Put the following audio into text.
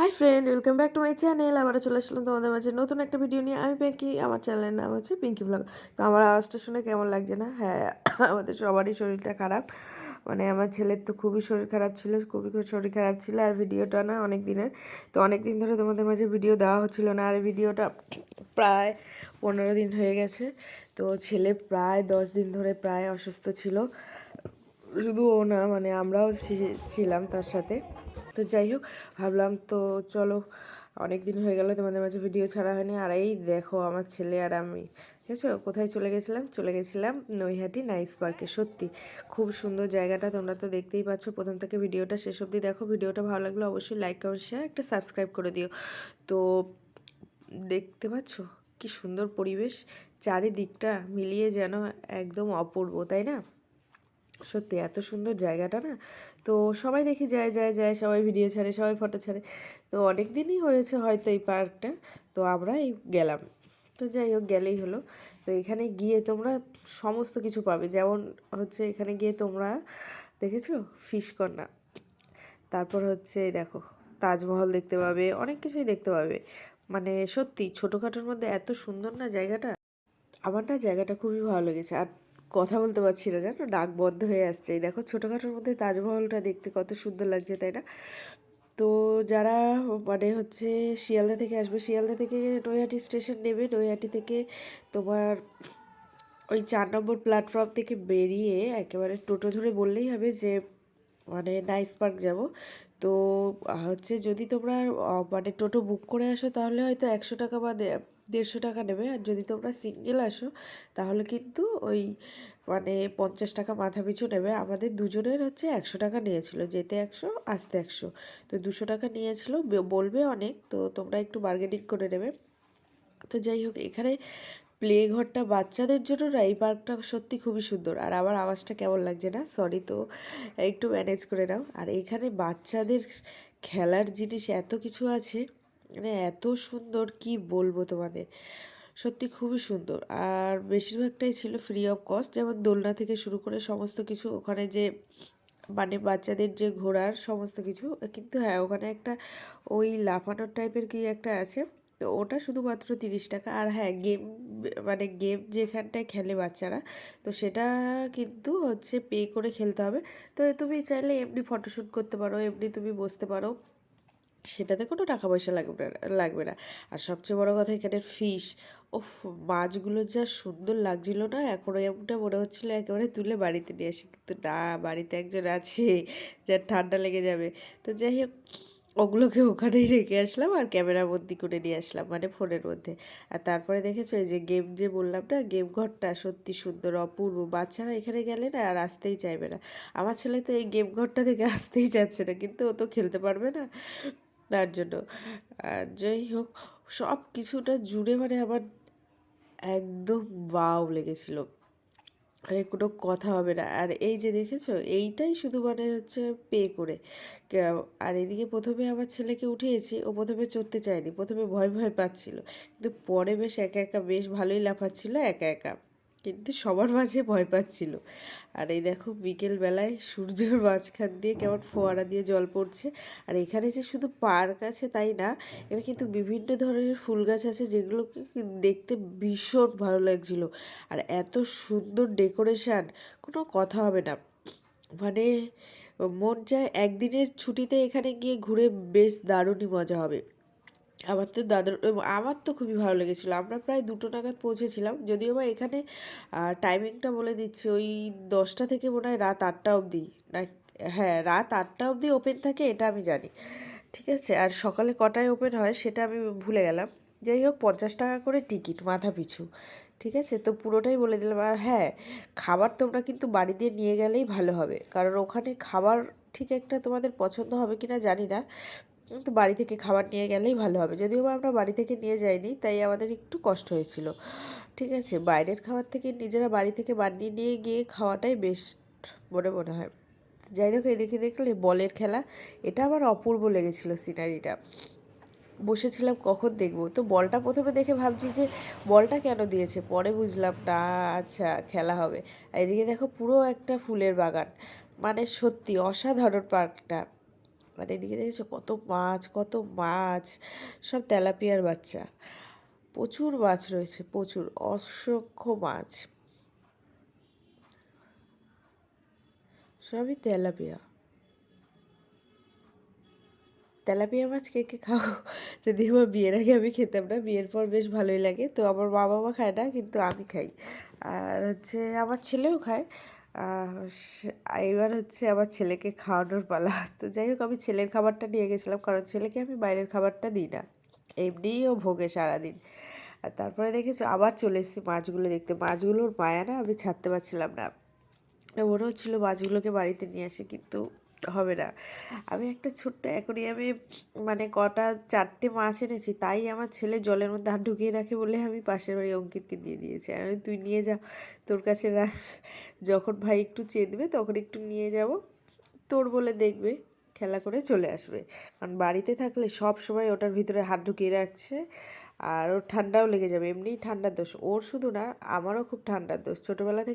Hi friend welcome back to my channel আবারও চলে আসলাম তোমাদের মাঝে নতুন একটা ভিডিও নিয়ে। আমি পিঙ্কি আমার চ্যানেলের নাম হচ্ছে পিঙ্কি ব্লগ তো আমার আওয়াজটা শুনে কেমন লাগছে না? হ্যাঁ আমাদের সবারই শরীরটা খারাপ। মানে আমার ছেলের তো খুবই শরীর খারাপ ছিল, খুবই খুব শরীর খারাপ ছিল আর ভিডিওটা না অনেক দিনের। তো অনেক দিন ধরে তোমাদের মাঝে ভিডিও দেওয়া হচ্ছিল না। আর ভিডিওটা প্রায় পনেরো দিন হয়ে গেছে। তো ছেলে প্রায় দশ দিন ধরে প্রায় অসুস্থ ছিল। শুধু ও না মানে আমরাও ছিলাম তার সাথে। তো যাই হোক, ভাবলাম তো চলো অনেক দিন হয়ে গেল তোমাদের মাঝে ভিডিও ছাড়া হয়নি। আর এই দেখো আমার ছেলে আর আমি, ঠিক আছে? কোথায় চলে গেছিলাম? চলে গেছিলাম নৈহাটি নাইস পার্কে, সত্যি। খুব সুন্দর জায়গাটা, তোমরা তো দেখতেই পাচ্ছ। প্রথম থেকে ভিডিওটা শেষ অবধি দেখো। ভিডিওটা ভালো লাগলে অবশ্যই লাইক কমেন্ট শেয়ার একটা সাবস্ক্রাইব করে দিও। তো দেখতে পাচ্ছ কি সুন্দর পরিবেশ, চারিদিকটা মিলিয়ে যেন একদম অপূর্ব, তাই না? সত্যি এত সুন্দর জায়গাটা না? তো সবাই দেখি যায় যায় যায়, সবাই ভিডিও ছাড়ে, সবাই ফটো ছাড়ে। তো অনেক দিনই হয়েছে হয়তো এই পার্কটা। তো আমরা এই গেলাম। তো যাই হোক, গেলেই হলো। তো এখানে গিয়ে তোমরা সমস্ত কিছু পাবে। যেমন হচ্ছে এখানে গিয়ে তোমরা দেখেছ? ফিশ কর্নার তারপর হচ্ছে দেখো, তাজমহল দেখতে পাবে, অনেক কিছুই দেখতে পাবে। মানে সত্যি ছোটোখাটোর মধ্যে এত সুন্দর না জায়গাটা? আমার না জায়গাটা খুবই ভালো লেগেছে। আর কথা বলতে পারছি না, জানো? ডাক বন্ধ হয়ে আসছে। এই দেখো, ছোটোখাটোর মধ্যে তাজমহলটা দেখতে কত সুন্দর লাগছে, তাই না? তো যারা মানে হচ্ছে শিয়ালদা থেকে আসবে, শিয়ালদা থেকে নৈহাটি স্টেশন নেবে। নৈহাটি থেকে তোমার ওই চার নম্বর প্ল্যাটফর্ম থেকে বেরিয়ে একেবারে টোটো ধরে বললেই হবে যে মানে নাইস পার্ক যাব। তো হচ্ছে যদি তোমরা মানে টোটো বুক করে আসো, তাহলে হয়তো একশো টাকা বা দেড়শো টাকা নেবে। আর যদি তোমরা সিঙ্গেল আসো, তাহলে কিন্তু ওই মানে পঞ্চাশ টাকা মাথা পিছু নেবে। আমাদের দুজনের হচ্ছে একশো টাকা নিয়েছিল, যেতে একশো, আসতে একশো। তো দুশো টাকা নিয়েছিল বলবে অনেক, তো তোমরা একটু বার্গেনিং করে নেবে। তো যাই হোক, এখানে প্লে ঘরটা বাচ্চাদের জন্য না, এই পার্কটা সত্যি খুবই সুন্দর। আর আমার আওয়াজটা কেমন লাগছে না? সরি তো, একটু ম্যানেজ করে নাও। আর এখানে বাচ্চাদের খেলার জিনিস এত কিছু আছে। মানে এত সুন্দর কি বলব তোমাদের? সত্যি খুবই সুন্দর। আর বেশিরভাগটাই ছিল ফ্রি অফ কস্ট যেমন দোলনা থেকে শুরু করে সমস্ত কিছু, ওখানে যে মানে বাচ্চাদের যে ঘোরার সমস্ত কিছু, কিন্তু হ্যাঁ ওখানে একটা ওই লাফানোর টাইপের কি একটা আছে, তো ওটা শুধুমাত্র তিরিশ টাকা। আর হ্যাঁ গেম মানে গেম যেখানটায় খেলে বাচ্চারা, তো সেটা কিন্তু হচ্ছে পে করে খেলতে হবে। তো তুমি চাইলে এমনি ফটোশ্যুট করতে পারো, এমনি তুমি বসতে পারো। সেটাতে কোনো টাকা পয়সা লাগবে না লাগবে না। আর সবচেয়ে বড় কথা এখানের ফিশ ওফ মাছগুলো যা সুন্দর লাগছিল না? এখন এমনটা মনে হচ্ছিল একেবারে তুলে বাড়িতে নিয়ে আসি। কিন্তু না, বাড়িতে একজন আছে, যার ঠান্ডা লেগে যাবে। তো যাই হোক, ওগুলোকে ওখানেই রেখে আসলাম আর ক্যামেরা বন্দি করে নিয়ে আসলাম মানে ফোনের মধ্যে। আর তারপরে দেখেছ, এই যে গেম যে বললাম না গেম ঘরটা সত্যি সুন্দর, অপূর্ব। বাচ্চারা এখানে গেলে না, আর আসতেই চাইবে না। আমার ছেলে তো এই গেম ঘরটা থেকে আসতেই যাচ্ছে না, কিন্তু ও তো খেলতে পারবে না। তার জন্য। আর যাই হোক, সব কিছুটা জুড়ে মানে আমার একদম ওয়াও লেগেছিল। আরে কোনো কথা হবে না। আর এই যে দেখেছ, এইটাই শুধু মানে হচ্ছে পে করে। আর এদিকে প্রথমে আমার ছেলেকে উঠিয়েছি, ও প্রথমে চড়তে চায়নি, প্রথমে ভয় ভয় পাচ্ছিল। কিন্তু পরে বেশ একা একা বেশ ভালোই লাফাচ্ছিল, একা একা। কিন্তু সবার মাঝে ভয় পাচ্ছিল। আর এই দেখো বিকেল বেলায় সূর্যের মাঝখান দিয়ে কেমন ফোয়ারা দিয়ে জল পড়ছে। আর এখানে যে শুধু পার্ক আছে তাই না, এখানে কিন্তু বিভিন্ন ধরনের ফুল গাছ আছে যেগুলোকে দেখতে ভীষণ ভালো লাগছিল। আর এত সুন্দর ডেকোরেশন, কোনো কথা হবে না। মানে মন চায় একদিনের ছুটিতে এখানে গিয়ে ঘুরে বেশ দারুণই মজা হবে। আমার তো দাদার আমার তো খুবই ভালো লেগেছিলো। আমরা প্রায় দুটো নাগাদ পৌঁছেছিলাম, যদিও বা এখানে টাইমিংটা বলে দিচ্ছি, ওই দশটা থেকে মনে হয় রাত আটটা অবধি। না হ্যাঁ রাত আটটা অবধি ওপেন থাকে, এটা আমি জানি। ঠিক আছে? আর সকালে কটায় ওপেন হয়, সেটা আমি ভুলে গেলাম। যাই হোক, পঞ্চাশ টাকা করে টিকিট মাথা পিছু। ঠিক আছে? তো পুরোটাই বলে দিলাম। আর হ্যাঁ খাবার তোমরা কিন্তু বাড়ি দিয়ে নিয়ে গেলেই ভালো হবে। কারণ ওখানে খাবার ঠিক একটা তোমাদের পছন্দ হবে কিনা জানি না। তো বাড়ি থেকে খাবার নিয়ে গেলেই ভালো হবে। যদিও বা আমরা বাড়ি থেকে নিয়ে যাইনি, তাই আমাদের একটু কষ্ট হয়েছিল। ঠিক আছে, বাইরের খাবার থেকে নিজেরা বাড়ি থেকে বানিয়ে নিয়ে গিয়ে খাওয়াটাই বেস্ট মনে মনে হয়। যাই হোক, এদিকে দেখলে বলের খেলা, এটা আমার অপূর্ব লেগেছিল সিনারিটা বসেছিলাম কখন দেখব? তো বলটা প্রথমে দেখে ভাবছি যে, বলটা কেন দিয়েছে? পরে বুঝলাম, না আচ্ছা খেলা হবে। এদিকে দেখো পুরো একটা ফুলের বাগান। মানে সত্যি অসাধারণ পার্কটা। আর এদিকে দেখেছ কত মাছ কত মাছ, সব তেলাপিয়ার বাচ্চা। প্রচুর মাছ রয়েছে, প্রচুর, অসংখ্য মাছ। সবই তেলাপিয়া। তেলাপিয়া মাছ কে কে খাও? যদি আমার বিয়ের আগে আমি খেতাম না, বিয়ের পর বেশ ভালোই লাগে। তো আমার মা বাবা খায় না, কিন্তু আমি খাই। আর হচ্ছে আমার ছেলেও খায়। এবার হচ্ছে আমার ছেলেকে খাওয়ানোর পালা। তো যাই হোক, আমি ছেলের খাবারটা নিয়ে গেছিলাম, কারণ ছেলেকে আমি বাইরের খাবারটা দিই না। এমনিই ও ভোগে সারাদিন। আর তারপরে দেখেছ, আবার চলে এসেছি মাছগুলো দেখতে। মাছগুলোর মায়া না আমি ছাড়তে পারছিলাম না। মনে হচ্ছিল মাছগুলোকে বাড়িতে নিয়ে আসে, কিন্তু হবে না। আমি একটা ছোট্ট অ্যাকোরিয়ামে মানে কটা চারটে মাছ এনেছি, তাই আমার ছেলে জলের মধ্যে হাত ঢুকিয়ে রাখে বলে আমি পাশের বাড়ি অঙ্কিতকে দিয়ে দিয়েছি। আমি তুই নিয়ে যা, তোর কাছে রাখ। যখন ভাই একটু চেয়ে দেবে তখন একটু নিয়ে যাব। তোর বলে দেখবে, খেলা করে চলে আসবে। কারণ বাড়িতে থাকলে সব সময় ওটার ভিতরে হাত ঢুকিয়ে রাখছে আর ওর ঠান্ডাও লেগে যাবে। এমনিই ঠান্ডার দোষ। ওর শুধু না, আমারও খুব ঠান্ডার দোষ। ছোটোবেলা থেকে